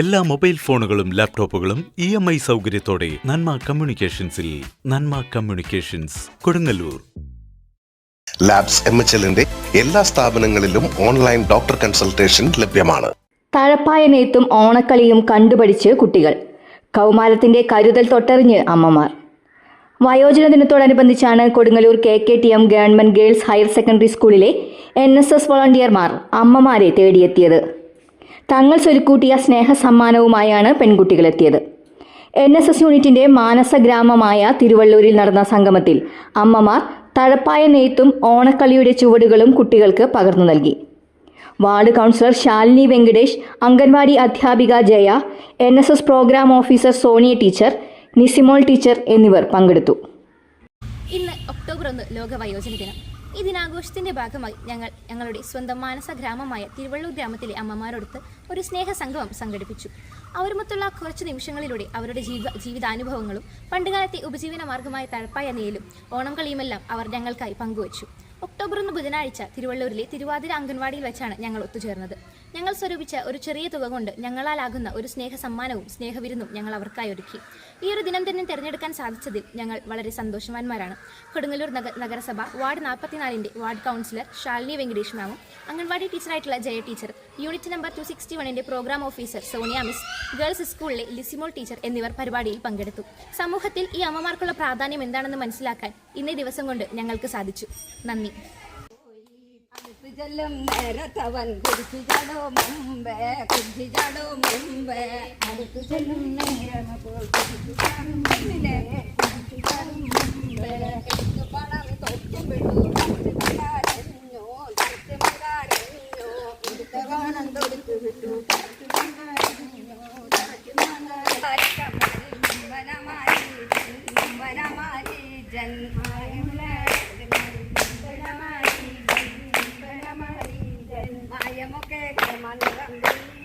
എല്ലാ മൊബൈൽ ഫോണുകളും ലാപ്ടോപ്പുകളും ഇ എം ഐ സൗകര്യത്തോടെ Nanma കമ്മ്യൂണിക്കേഷൻസിൽ Nanma communications Kodungallur. Labs M H എല്ലിന്റെ എല്ലാ സ്ഥാപനങ്ങളിലും ഓൺലൈൻ ഡോക്ടർ കൺസൾട്ടേഷൻ ലഭ്യമാണ്. തഴപ്പായ നെയ്ത്തും ഓണക്കളിയും കണ്ടുപഠിച്ച് കുട്ടികൾ. കൗമാരത്തിന്റെ കരുതൽ തൊട്ടറിഞ്ഞ് അമ്മമാർ. വയോജന ദിനത്തോടനുബന്ധിച്ചാണ് Kodungallur K K T M government girls higher secondary സ്കൂളിലെ എൻ എസ് എസ് വോളണ്ടിയർമാർ അമ്മമാരെ തേടിയെത്തിയത്. തങ്ങൾ സ്വരുക്കൂട്ടിയ സ്നേഹ സമ്മാനവുമായാണ് പെൺകുട്ടികളെത്തിയത്. എൻ എസ് എസ് യൂണിറ്റിന്റെ മാനസ ഗ്രാമമായ തിരുവള്ളൂരിൽ നടന്ന സംഗമത്തിൽ അമ്മമാർ തഴപ്പായ നെയ്ത്തും ഓണക്കളിയുടെ ചുവടുകളും കുട്ടികൾക്ക് പകർന്നു നൽകി. വാർഡ് കൗൺസിലർ ശാലിനി വെങ്കടേഷ് അംഗൻവാടി അധ്യാപിക Jaya N S S programme officer Sonia teacher Nisimol teacher എന്നിവർ പങ്കെടുത്തു. ഇന്ന് ഒക്ടോബർ ഒന്ന് ലോക വയോജന ദിനം. ഈ ദിനാഘോഷത്തിന്റെ ഭാഗമായി ഞങ്ങൾ ഞങ്ങളുടെ സ്വന്തം മാനസ ഗ്രാമമായ തിരുവള്ളൂർ ഗ്രാമത്തിലെ അമ്മമാരോടൊത്ത് ഒരു സ്നേഹ സംഗമം സംഘടിപ്പിച്ചു. അവരുമൊത്തുള്ള കുറച്ച് നിമിഷങ്ങളിലൂടെ അവരുടെ ജീവ ജീവിതാനുഭവങ്ങളും പണ്ടുകാലത്തെ ഉപജീവന മാർഗമായ തഴപ്പായ നെയിലും ഓണം കളിയുമെല്ലാം അവർ ഞങ്ങൾക്കായി പങ്കുവച്ചു. ഒക്ടോബർ ഒന്ന് ബുധനാഴ്ച തിരുവള്ളൂരിലെ തിരുവാതിര അംഗൻവാടിയിൽ വെച്ചാണ് ഞങ്ങൾ ഒത്തുചേർന്നത്. ഞങ്ങൾ സ്വരൂപിച്ച ഒരു ചെറിയ തുക കൊണ്ട് ഞങ്ങളാലാകുന്ന ഒരു സ്നേഹ സമ്മാനവും സ്നേഹവിരുന്നും ഞങ്ങൾ അവർക്കായി ഒരുക്കി. ഈ ഒരു ദിനം തന്നെ തിരഞ്ഞെടുക്കാൻ സാധിച്ചതിൽ ഞങ്ങൾ വളരെ സന്തോഷവാന്മാരാണ്. കൊടുങ്ങല്ലൂർ നഗ നഗരസഭ വാർഡ് നാൽപ്പത്തിനാലിന്റെ വാർഡ് കൗൺസിലർ ശാലിനി വെങ്കടേഷ് മാമും anganwadi ടീച്ചറായിട്ടുള്ള Jaya teacher unit number two sixty വണ്ണിന്റെ programme officer Sonia miss girls സ്കൂളിലെ ലിസിമോൾ ടീച്ചർ എന്നിവർ പരിപാടിയിൽ പങ്കെടുത്തു. സമൂഹത്തിൽ ഈ അമ്മമാർക്കുള്ള പ്രാധാന്യം എന്താണെന്ന് മനസ്സിലാക്കാൻ ഇന്നേ ദിവസം കൊണ്ട് ഞങ്ങൾക്ക് സാധിച്ചു. നന്ദി. ജലം വനമാരി ജന്മായ മായമൊക്കെ മന്ത്രം